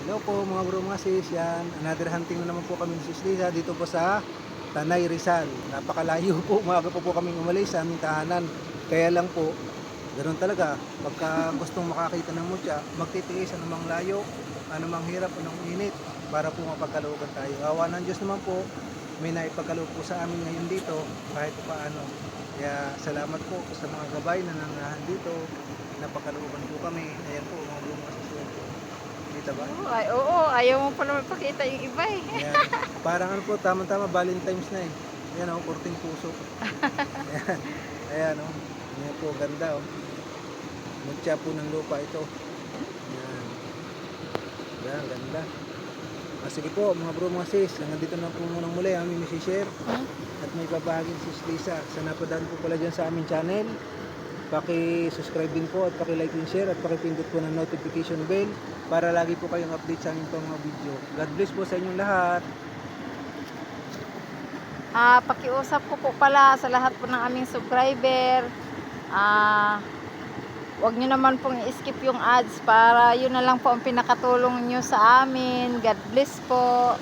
Hello po mga bro mga sis, yan. Another hunting na naman po kami Sis Liza dito po sa Tanay Rizal. Napakalayo po, umaga po po kami umalis sa aming tahanan. Kaya lang po, ganoon talaga. Pagka gustong makakita ng mutya, magtitiis anumang layo, anumang hirap, anumang init para po mapagkalooban tayo. Awa ng Diyos naman po, may naipagkaloob po sa amin ngayon dito kahit pa paano. Kaya salamat po sa mga gabay na nangahan dito. Napakalooban po kami. Ayan po mga bro mga sis. Kita ba? Oo, ay, oo, ayaw mo pa naman pakita yung iba eh. Ayan. Parang ano po, tama-tama, Valentine's na eh. Ayan o, kurting puso. Ayan, ayan o. Ayan po, ganda o. Mutya po ng lupa ito. Ayan. Ayan, ganda. Ah, sige po, mga bro, mga sis. Nandito na po muna muli aming share Hmm? at may babahagi si Sis Lisa. Sa napadaan po pala dyan sa aming channel, paki-subscribe din po at paki-like and share at paki-pindot po ng notification bell para lagi po kayong update sa aming mga video. God bless po sa inyong lahat. Ah, pakiusap ko po pala sa lahat po ng aming subscriber. Ah, Huwag nyo naman pong i-skip yung ads para yun na lang po ang pinakatulong nyo sa amin. God bless po.